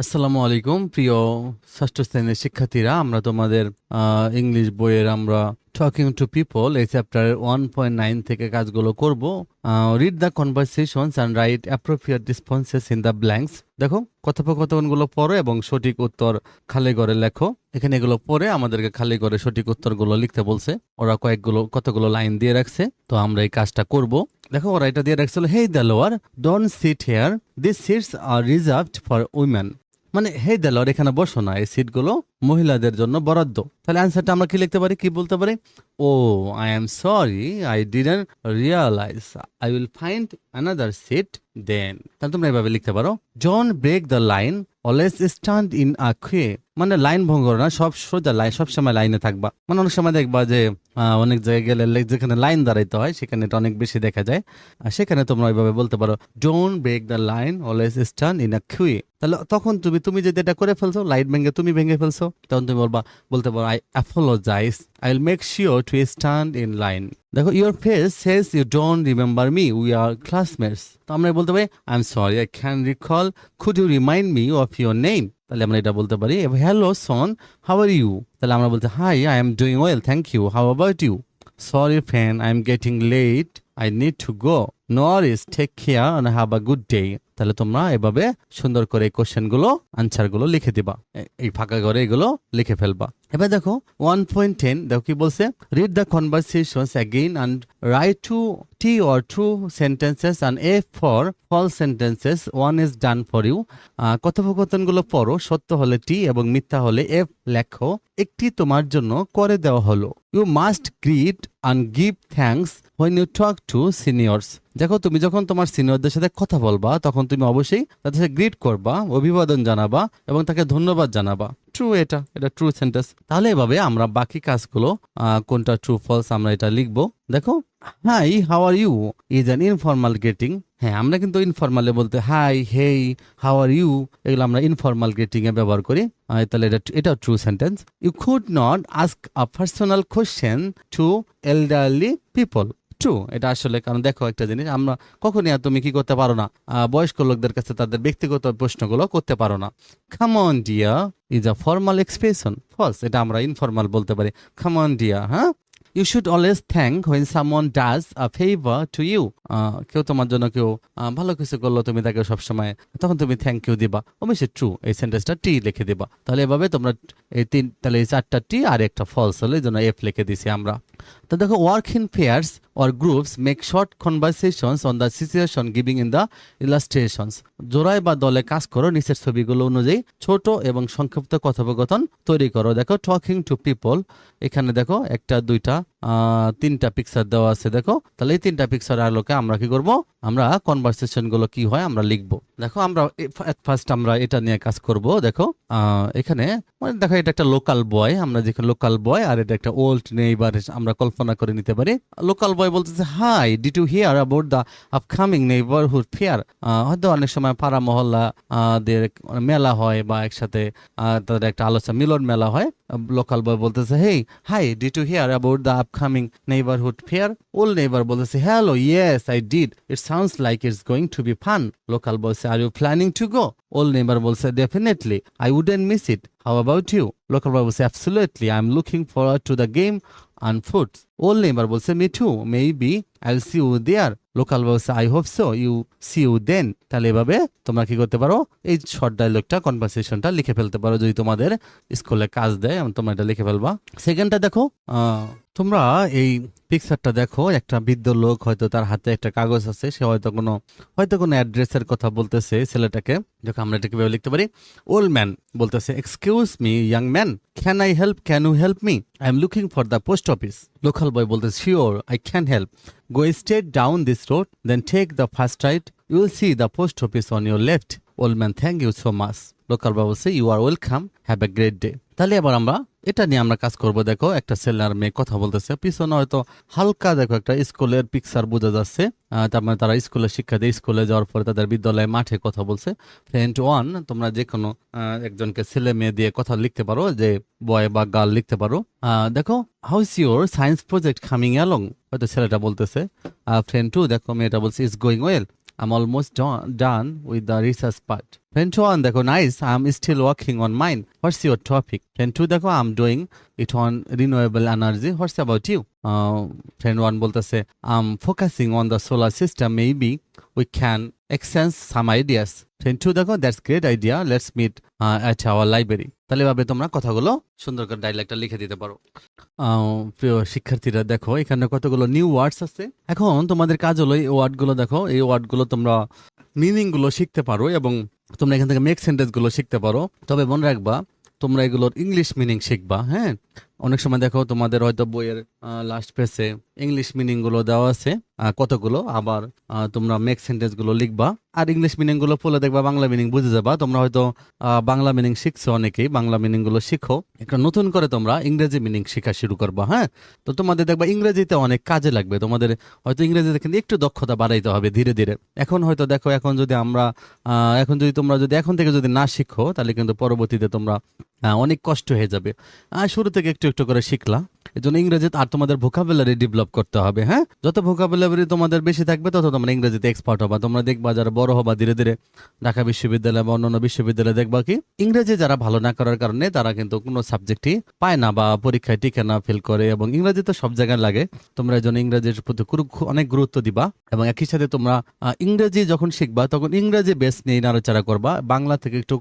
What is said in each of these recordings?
আসসালামু আলাইকুম, প্রিয় ষষ্ঠ শ্রেণির শিক্ষার্থীরা। আমরা তোমাদের ইংলিশ বইয়ের আমরা টকিং টু পিপল এই চ্যাপ্টারের ওয়ান পয়েন্ট নাইন থেকে কাজগুলো করব। Read the conversations and write appropriate responses in the blanks দেখো, কথোপকথনগুলো পড়ো এবং সঠিক উত্তর খালি করে লেখো। এখানে এগুলো পড়ে আমাদেরকে খালি করে সঠিক উত্তরগুলো লিখতে বলছে। ওরা কয়েকগুলো, কতগুলো লাইন দিয়ে রাখছে। তো আমরা এই কাজটা করব। দেখো, ওরা এটা দিয়ে রাখছিল hey Delowar don't sit here this seats are reserved for women মানে হে দেলোয়ার এখানে বসো না, এই সিটগুলো মহিলাদের জন্য বরাদ্দ। তাহলে অ্যান্সারটা আমরা কি লিখতে পারি, কি বলতে পারি? ও I am sorry I didn't realise I will find another seat then তাহলে তোমরা এভাবে লিখতে পারো জন break the line always stand in a মানে লাইন ভঙ্গ না, সব সোজা লাইন সব সময় লাইনে থাকবা। মানে অনেক সময় দেখবা যে অনেক জায়গায় গেলে যেখানে লাইন দাঁড়াইতে হয়, সেখানে এটা অনেক বেশি দেখা যায়। আর সেখানে তোমরা ওইভাবে বলতে পারো don't break the line always stand in a তাহলে তখন তুমি তুমি যদি এটা করে ফেলছো, লাইট ভেঙে তুমি ভেঙে ফেলছো, তখন তুমি বলবা, বলতে পারো I apologise I will make sure to stand in line দেখো your face says you don't remember me we are classmates তো আমরা বলতে পারি I am sorry I can recall could you remind me of your name তাহলে আমরা এটা বলতে পারি hello son how are you তাহলে আমরা বলতে hi I am doing well thank you how about you sorry fan I am getting late I need to go no take care and have a good day তাহলে তোমরা এভাবে সুন্দর করে এই কোশ্চেনগুলো, আনসারগুলো লিখে দিবা। এই ফাঁকা ঘরে এগুলো লিখে ফেলবা। এবার দেখো ওয়ান পয়েন্ট টেন দেখো কি বলছে? Read the conversations again and write to T or true sentences and a for false sentences one is done for you কথোপকথনগুলো পড়ো, সত্য হলে টি এবং মিথ্যা হলে এফ লেখো। একটি তোমার জন্য করে দেওয়া হলো। You must greet and give thanks when you talk to seniors দেখো তুমি যখন তোমার সিনিয়রদের সাথে কথা বলবা, তখন তুমি অবশ্যই তাদের সাথে গ্রিট করবা, অভিবাদন জানাবা এবং তাকে ধন্যবাদ জানাবা। ট্রু এটা এটা ট্রু সেন্টেন্স তাহলে এভাবে আমরা বাকি কাজগুলো কোনটা ট্রু ফলস আমরা এটা লিখব। দেখো hi how are you is an informal greeting হ্যাঁ আমরা কিন্তু ইনফর্মালে বলতে hi hey how are you এগুলো আমরা ইনফর্মাল এ ব্যবহার করি। তাহলে এটা এটা true sentence you could not ask a personal question to elderly people true এটা আসলে, কারণ দেখো একটা জিনিস, আমরা কখনই আর তুমি কি করতে পারো না? বয়স্ক লোকদের কাছে তাদের ব্যক্তিগত প্রশ্নগুলো করতে পারো না। Come on dear is a formal expression false এটা আমরা ইনফর্মাল বলতে পারি। খামন ডিয়া হ্যাঁ? You should always thank when someone does a favour to you কেউ তোমার জন্য কেউ ভালো কিছু করল, তুমি তাকে সবসময়, তখন তুমি থ্যাংক ইউ দিবা। অবশ্যই ট্রু এই সেন্টেন্সটা টি লিখে দিবা। তাহলে এভাবে তোমরা এই তিন, তাহলে এই চারটা টি আর একটা ফলস হলে, এই জন্য এফ লিখে দিছি আমরা। তো দেখো work in pairs or groups make short conversations on the situation giving in the illustrations জোড়ায় বা দলে কাজ করো, নিচের ছবিগুলো অনুযায়ী ছোট এবং সংক্ষিপ্ত কথোপকথন তৈরি করো। দেখো টকিং টু পিপল এখানে দেখো, একটা, দুইটা তিনটা পিকচার দেওয়া আছে। দেখো, তাহলে এই তিনটা পিকচার আলোকে আমরা কি করব? আমরা কনভারসেশনগুলো কি হয়, আমরা লিখব। দেখো, আমরা ফার্স্ট আমরা এটা নিয়ে কাজ করব। দেখো এখানে মানে দেখো, এটা একটা লোকাল বয় আমরা যেখানে লোকাল বয় আর এটা একটা ওল্ড নেইবার আমরা কল্পনা করে নিতে পারি। লোকাল বয় বলতেছে hi did you hear about the upcoming neighbourhood fair হয়তো অনেক সময় পাড়া মহল্লা দের মেলা হয় বা একসাথে তাদের একটা আলোচনা, মিলন মেলা হয়। লোকাল বয় বলতেছে hey hi did you hear about the upcoming neighbourhood fair old neighbour বলতেছে hello yes I did it sounds like it's going to be fun local বলছে are you planning to go old neighbour বলছে definitely I wouldn't miss it how about you local boy বলছে absolutely I am looking forward to the game and food. Old neighbor বলছে me too maybe I'll see you there local বলছে I hope so you see you then তাহলে এভাবে তোমরা কি করতে পারো? এই শর্ট ডায়লগটা কনভারসেশনটা লিখে ফেলতে পারো যদি তোমাদের স্কুলে কাজ দেয় এবং তোমরা এটা লিখে ফেলবা। সেকেন্ডটা দেখো তোমরা এই পিকচারটা দেখো, একটা বৃদ্ধ লোক হয়তো তার হাতে একটা কাগজ আছে, সে হয়তো কোনো হয়তো কোনো অ্যাড্রেসের কথা বলতেছে ছেলেটাকে। দেখো, আমরা এটা কীভাবে লিখতে পারি? ওল্ড ম্যান বলতেছে excuse me young man can I help can you help me I am looking for the post office local boy বলতে sure I can help go straight down this road then take the first right you will see the post office on your left old man thank you so much local boy বলছে you are welcome have a great day তাহলে এবার আমরা এটা নিয়ে আমরা কাজ করব, দেখো, একটা ছেলে আর মেয়ে কথা বলতেছে। পিছনে হয়তো হালকা, দেখো, একটা স্কুলের পিকচার বোঝা যাচ্ছে। তার মানে তারা স্কুলে শিক্ষা দিয়ে স্কুলে যাওয়ার পরে তাদের বিদ্যালয়ে মাঠে কথা বলছে। ফ্রেন্ড ওয়ান তোমরা যে কোনো একজনকে ছেলে মেয়ে দিয়ে কথা লিখতে পারো, যে বয় বা গার্ল লিখতে পারো। দেখো how is your science project coming along হয়তো ছেলেটা বলতেছে। ফ্রেন্ড টু দেখো, মেয়েটা বলছে is going well I'm almost done, done with the research part. Friend one দেখো nice I'm still working on mine. What's your topic? Friend two দেখো I'm doing it on renewable energy. What's about you? Uh, friend one বলতেছে I'm focusing on the solar system. Maybe we can exchange some ideas. Friend two দেখো great idea. Let's meet uh, at our library. তাহলে এভাবে তোমরা কথাগুলো সুন্দর করে ডাইলেক্টটা লিখে দিতে পারো প্রিয় শিক্ষার্থীরা দেখো এখানে কতগুলো নিউ ওয়ার্ডস আছে এখন তোমাদের কাজ হলো এই ওয়ার্ডগুলো দেখো এই ওয়ার্ডগুলো তোমরা মিনিংগুলো শিখতে পারো এবং তোমরা এখান থেকে মেক সেন্টেন্সগুলো শিখতে পারো তবে মনে রাখবা তোমরা এগুলোর ইংলিশ মিনিং শিখবা হ্যাঁ অনেক সময় দেখো তোমাদের হয়তো বইয়ের লাস্ট পেজে ইংলিশ মিনিংগুলো দেওয়া আছে কতগুলো? আবার তোমরা মেক সেন্টেন্সগুলো লিখবা, আর ইংলিশ মিনিংগুলো পড়লে দেখবা বাংলা মিনিং বুঝে যাবা। তোমরা হয়তো বাংলা মিনিং শিখছো অনেকেই, বাংলা মিনিংগুলো শিখো। একটা নতুন করে তোমরা ইংরেজি মিনিং শেখা শুরু করবা হ্যাঁ? তো তোমাদের দেখবা ইংরেজিতে অনেক কাজে লাগবে। তোমাদের হয়তো ইংরেজিতে কিন্তু একটু দক্ষতা বাড়াইতে হবে ধীরে ধীরে। এখন হয়তো দেখো, এখন যদি আমরা এখন যদি তোমরা যদি এখন থেকে যদি না শিখো, তাহলে কিন্তু পরবর্তীতে তোমরা অনেক কষ্ট হয়ে যাবে। আর শুরু থেকে একটু একটু করে শিখলা এই জন্য ইংরেজিতে আর তোমাদের ভোকাবুলারি ডেভেলপ করতে হবে হ্যাঁ? যত ভোকাবুলারি তোমাদের বেশি থাকবে, তত তোমরা ইংরেজিতে এক্সপার্ট হবা। তোমরা দেখবা যারা বড় হবা, ধীরে ধীরে ঢাকা বিশ্ববিদ্যালয় বা অন্যান্য বিশ্ববিদ্যালয়ে দেখবা কি, ইংরেজি যারা ভালো না করার কারণে তারা কিন্তু কোনো সাবজেক্টই পায় না বা পরীক্ষায় টিকে না ফেল করে এবং ইংরেজি তো সব জায়গায় লাগে। তোমরা এই জন্য ইংরেজির প্রতি অনেক গুরুত্ব দিবা এবং একই সাথে তোমরা ইংরেজি যখন শিখবা, তখন ইংরেজি বেস নিয়ে নাড়াচাড়া করবা, বাংলা থেকে একটু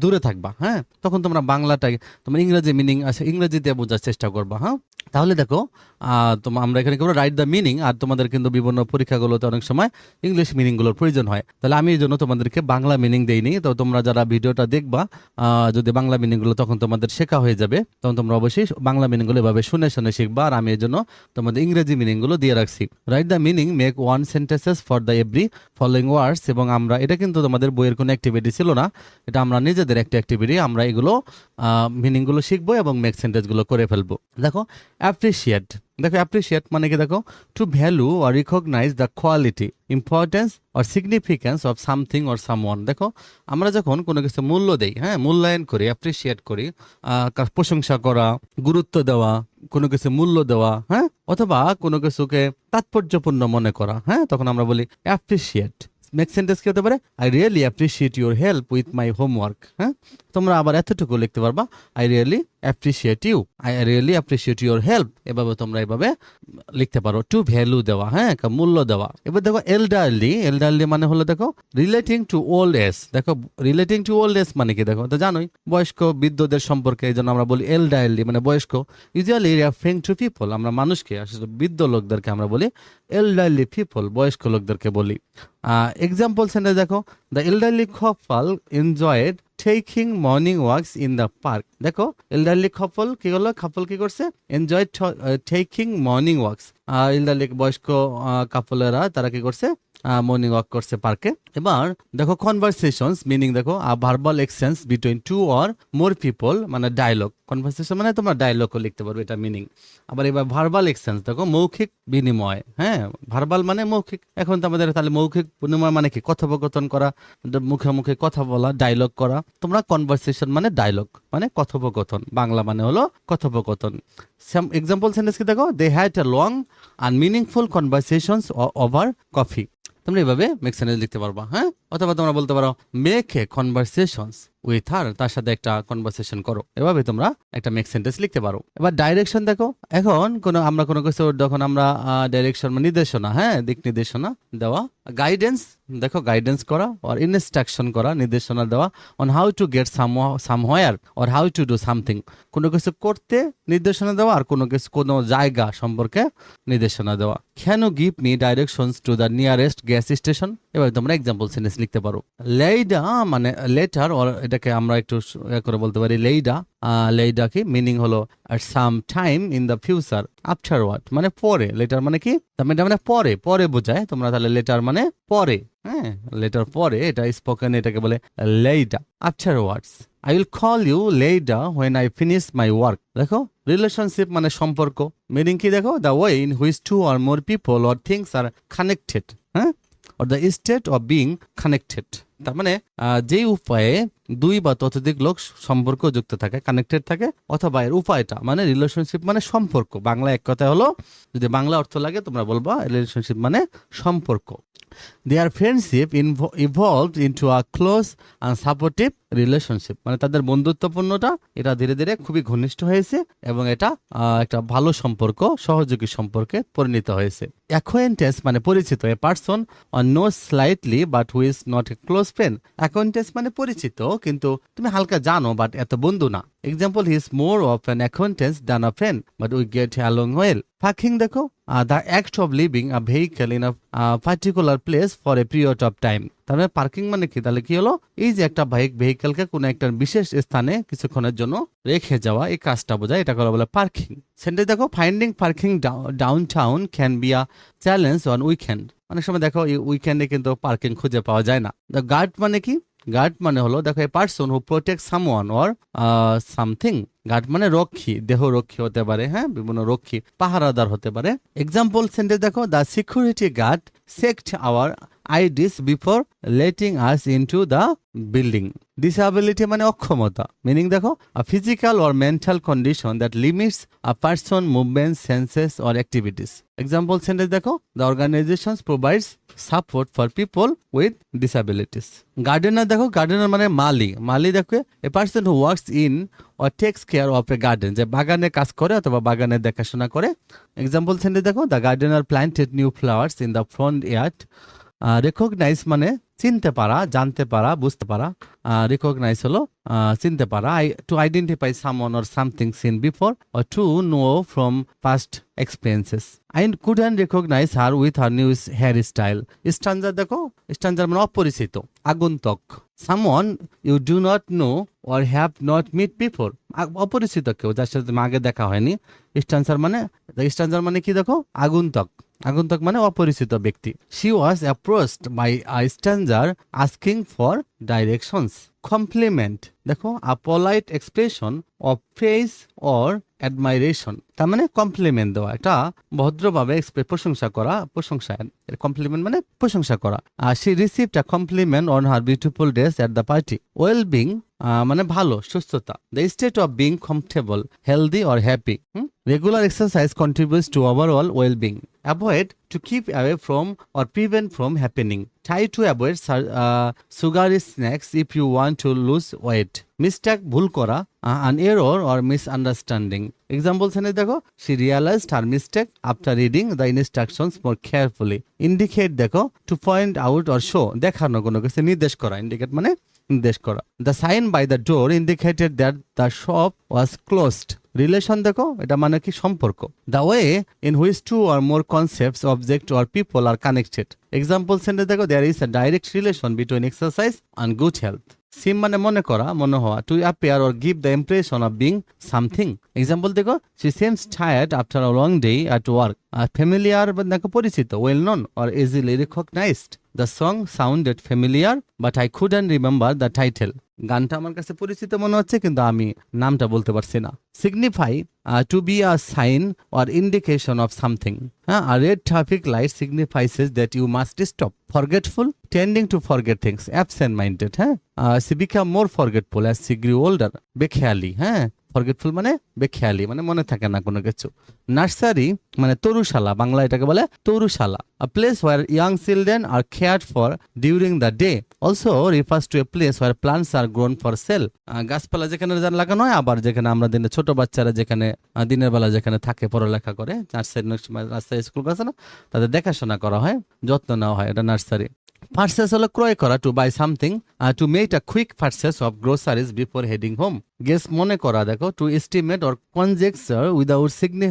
দূরে থাকবা হ্যাঁ? তখন তোমরা বাংলাটাকে তোমার ইংরেজি মিনিং আছে ইংরেজিতে বোঝার চেষ্টা করবা হ্যাঁ? তাহলে দেখো আহ, তোম- আমরা এখানে কেবল রাইট দ্য মিনিং আর তোমাদের কিন্তু বিভিন্ন পরীক্ষাগুলোতে অনেক সময় ইংলিশ মিনিংগুলোর প্রয়োজন হয়। তাহলে আমি এই জন্য তোমাদেরকে বাংলা মিনিং দেইনি। তো তোমরা যারা ভিডিওটা দেখবা যদি বাংলা মিনিংগুলো তখন তোমাদের শেখা হয়ে যাবে তখন তোমরা অবশ্যই বাংলা মিনিংগুলো এভাবে শুনে শুনে শিখবা। আর আমি এই জন্য তোমাদের ইংরেজি মিনিংগুলো দিয়ে রাখছি। Write the meaning make one sentences for the every following words এবং আমরা এটা কিন্তু তোমাদের বইয়ের কোনো অ্যাক্টিভিটি ছিল না। এটা আমরা নিজেদের একটা অ্যাক্টিভিটি আমরা এগুলো মিনিংগুলো শিখব এবং মেক সেন্টেন্সগুলো করে ফেলব। দেখো অ্যাপ্রিসিয়েট দেখো অ্যাপ্রিসিয়েট মানে কি দেখো? To value R recognise the quality importance or significance of something or someone দেখো, আমরা যখন কোনো কিছু মূল্য দেই হ্যাঁ মূল্যায়ন করি অ্যাপ্রিসিয়েট করি প্রশংসা করা, গুরুত্ব দেওয়া, কোনো কিছু মূল্য দেওয়া হ্যাঁ অথবা কোনো কিছুকে তাৎপর্যপূর্ণ মনে করা হ্যাঁ তখন আমরা বলি অ্যাপ্রিসিয়েট মেক সেন্টেন্স কি হতে পারে? I really appreciate your help with my homework হ্যাঁ? তোমরা আবার এতটুকু লিখতে পারবা I really appreciate you I really appreciate your help এভাবে তোমরা এভাবে লিখতে পারো। টু ভ্যালু দেওয়া হ্যাঁ মূল্য দেওয়া। এবার দেখো এলডারলি এলডারলি মানে হলো দেখো রিলেটিং টু ওল্ড এজ দেখো রিলেটিং টু ওল্ড এজ মানে কি দেখো তো জানোই। বয়স্ক বৃদ্ধদের সম্পর্কে এই জন্য আমরা বলি এলডারলি মানে বয়স্ক। ইউজুয়ালি রেফারিং টু পিপল আমরা মানুষকে আসলে বৃদ্ধ লোকদেরকে আমরা বলি এলডারলি পিপল বয়স্ক লোকদেরকে বলি। এক্সাম্পল সেন্টেন্স দেখো the elderly couple enjoyed taking morning walks in the park দেখো এলডারলি কাপল কি হলো কাপল কি করছে? Enjoy taking morning walks elderly বয়স্ক কাপলেরা তারা কি করছে? মর্নিং ওয়াক করছে পার্কে এবার দেখো কনভারসেশনস মিনিং দেখো verbal exchange between two or more people মানে ডায়লগ কনভারসেশন মানে তোমরা ডায়লগও লিখতে পারবে এটা মিনিং আবার এবার ভার্বাল এক্সচেঞ্জ দেখো মৌখিক বিনিময় হ্যাঁ? ভার্বাল মানে মৌখিক। এখন তো আমাদের তাহলে মৌখিক বিনিময় মানে কি? কথোপকথন করা, মুখে মুখে কথা বলা ডায়লগ করা। তোমরা কনভারসেশন মানে ডায়লগ মানে কথোপকথন। বাংলা মানে হলো কথোপকথন। এক্সাম্পল সেন্টেন্স কি দেখো? দে হ্যাড এ লং আর মিনিংফুল কনভারসেশনস ওভার কফি তোমরা এভাবে মেক সেন্টেন্স লিখতে পারবা হ্যাঁ? অথবা তোমরা বলতে পারো make a conversations with her তার সাথে একটা কনভারসেশন করো। এভাবে তোমরা একটা মেক সেন্টেন্স লিখতে পারো। এবার ডাইরেকশন দেখো। এখন কোনো, আমরা কোনো কিছু যখন আমরা ডাইরেকশন নির্দেশনা হ্যাঁ দিক নির্দেশনা দেওয়া গাইডেন্স দেখো গাইডেন্স করা আর ইনস্ট্রাকশন করা, নির্দেশনা দেওয়া on how to get some somewhere or how to do something কোনো কিছু করতে নির্দেশনা দেওয়া আর কোনো কিছু, কোনো জায়গা সম্পর্কে নির্দেশনা দেওয়া। Can give me directions to the nearest gas station এবার তোমরা এক্সাম্পল সেন্টেন্স লিখতে পারো। লেইডা মানে লেটার অর এটাকে আমরা একটু করে বলতে পারি, লেইডা। লেইডা কি? মিনিং হলো আর some time in the future afterward মানে পরে। লেটার মানে কি? তার মানে এটা মানে পরে পরে বোঝায়। তোমরা তাহলে লেটার মানে পরে। হ্যাঁ লেটার পরে এটা স্পোকেন এটাকে বলে later afterwards I will call you later when I finish my work দেখো রিলেশনশিপ মানে সম্পর্ক। মিনিং কি দেখো? The way in which two or more people or things are connected হ্যাঁ or the state of being connected তার মানে যে যেই উপায়ে দুই বা ততোধিক লোক সম্পর্ক যুক্ত থাকে কানেক্টেড থাকে, অথবা এর উপায়টা মানে রিলেশনশিপ মানে সম্পর্ক। বাংলা এক কথা হলো, যদি বাংলা অর্থ লাগে তোমরা বলবা রিলেশনশিপ মানে সম্পর্ক। Their friendship evolved into a close and supportive relationship মানে তাদের বন্ধুত্বপূর্ণটা এটা ধীরে ধীরে খুবই ঘনিষ্ঠ হয়েছে এবং এটা একটা ভালো সম্পর্ক, সহযোগী সম্পর্কে পরিণত হয়েছে। অ্যাকোয়েন্টেন্স মানে পরিচিত a person one know slightly but who is not a close friend acquaintance মানে পরিচিত কিন্তু তুমি হালকা জানো বাট এত বন্ধু না। Example he is more of an acquaintance than a friend but we get along well parking দেখো the act of leaving a vehicle in a particular place for a period of time মানে parking মানে কি? তাহলে কি হলো? এই যে একটা বাইক ভেহিকেলকে কোনো একটা বিশেষ স্থানে কিছুক্ষণের জন্য রেখে যাওয়া, এই কাজটা বোঝায়, এটা করা বলে পার্কিং সেন্টে দেখো finding parking downtown can be a challenge on weekend অনেক সময় দেখো, এই উইকেন্ডে কিন্তু পার্কিং খুঁজে পাওয়া যায় না। দ্য গার্ড মানে কি? গার্ড মানে হলো, দেখো a person who protect someone or something guard মানে রক্ষী, দেহ রক্ষী হতে পারে হ্যাঁ? বিভিন্ন রক্ষী, পাহারাদার হতে পারে। এক্সাম্পল সেন্টেন্স দেখো the security guard checked our IDs before letting us into the building disability মানে অক্ষমতা। মিনিং দেখো a physical or mental condition that limits a person movement senses or activities example sentence দেখো the organization provides support for people with disabilities gardener দেখো gardener মানে মালি। মালি দেখো a person who works in or takes care of a garden যে বাগানে কাজ করে অথবা বাগানে দেখাশোনা করে। এক্সাম্পল সেন্টেন্স দেখো the gardener planted new flowers in the front yard recognise মানে চিনতে পারা, জানতে পারা, বুঝতে পারা। রিকগনাইজ হলো চিনতে পারা। I to identify someone or something seen before or to know from past experiences I and recognise her with her new hair style stranger দেখো স্টানজার মানে অপরিচিত, আগন্তক। Someone you do not know or have not met before অপরিচিত কেউ, যার সাথে আগে দেখা হয়নি। স্টানজার মানে স্টানজার মানে কি দেখো? আগন্তক। আগন্তক মানে অপরিচিত ব্যক্তি। She was approached by a stranger asking for directions compliment দেখো a polite expression of face or admiration তার মানে কমপ্লিমেন্ট দেওয়া এটা ভদ্রভাবে প্রশংসা করা, প্রশংসা কমপ্লিমেন্ট মানে প্রশংসা করা। আর she received a compliment on her beautiful dress at the party well being মানে ভালো, সুস্থতা। The state of being comfortable healthy or happy regular exercise contributes to overall well being avoid to keep away from or prevent from happening try to avoid sugary snacks if you want to lose weight mistake ভুল করা an error or misunderstanding example সেনে দেখো she realised her mistake after reading the instructions more carefully indicate দেখো to point out or show দেখানো কোনো কিছু নির্দেশ করা। ইন্ডিকেট মানে নির্দেশ করা। The sign by the door indicated that the shop was closed relation দেখো, এটা মানে কি সম্পর্ক? The way in which two or more concepts objects or people are connected example sentence দেখো there is a direct relation between exercise and good health seem মানে মনে করা, মনে হওয়া to appear or give the impression of being something example দেখো she seems tired after a long day at work R familiar দেখো, পরিচিত well known or easily recognised the song sounded familiar but I couldn't remember the title গানটা আমার কাছে পরিচিত মনে হচ্ছে, কিন্তু আমি নামটা বলতে পারছি না। Signify to be a sign or indication of something হ্যাঁ আর red traffic light signifies that you must stop forgetful tending to forget things absent minded হ্যাঁ she become more forgetful as she grew older বেখেয়ালি হ্যাঁ forgetful মানে বেখেয়ালি মানে মনে থাকে না কোনো কিছু। নার্সারি মানে তরুশালা, বাংলা এটাকে বলে তরুশালা। A place where young children are cared for during the day, also refers to a place where plants are grown for sale গাছপালা যেখানে লাগানো হয়, আবার যেখানে আমরা দিনে ছোট বাচ্চারা যেখানে দিনের বেলা যেখানে থাকে, পড়ালেখা করে নার্সারি নার্সারি স্কুল আছে না, তাদের দেখাশোনা করা হয়, যত্ন নেওয়া হয় এটা নার্সারি পার্সেস হলো ক্রয় করা to buy something to make a quick purchase of groceries before heading home guess মনে করা, দেখো to estimate or conjecture without সিগনি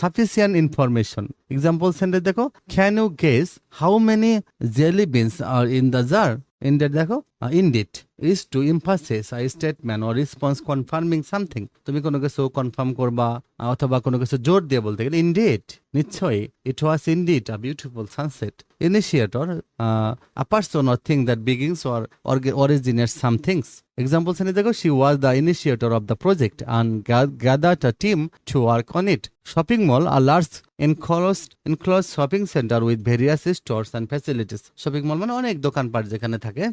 sufficient information example sentence দেখো can you guess how many jelly beans are in the jar indeed দেখো indeed is to emphasise a statement or response confirming something তুমি কোনো কিছু confirm করবা অথবা কোনো কিছু জোর দিয়ে বলতে গেলে ইন্ডিট নিশ্চয়ই it was indeed a beautiful sunset initiator a person or thing that begins or originates some things Example Sani দেখো was the initiator of the project and ga- gathered a team to work on it. Shopping mall, a large enclosed enclosed shopping center with various stores and facilities. Shopping mall মানে অনেক দোকানপাট যেখানে থাকে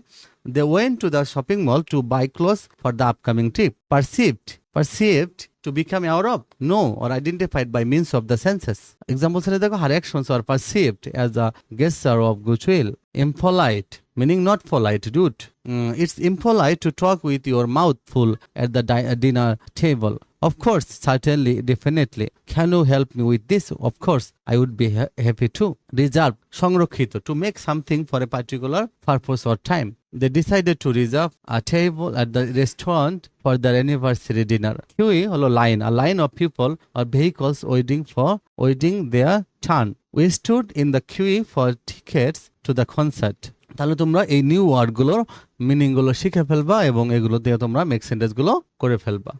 they went to the shopping mall to buy clothes for the upcoming trip. Perceived, perceived to become aware of, know, or identified by means of the senses. Example সাথে দেখো her actions are perceived as a gesture of goodwill. Impolite, meaning not polite, rude. Mm, it's impolite to talk with your mouth full at the di- uh, dinner table. Of course, certainly, definitely. Can you help me with this? Of course, I would be ha- happy to. Reserve, সংরক্ষিত, to make something for a particular purpose or time. They decided to reserve a table at the restaurant for their anniversary dinner. QE হলো line, a line of people or vehicles waiting for waiting their turn. We stood in the queue for tickets to the concert. তাহলে তোমরা এই new ওয়ার্ডগুলোর মিনিংগুলো শিখে ফেলবা এবং এগুলো দিয়ে তোমরা মেক সেন্টেন্সগুলো করে ফেলবা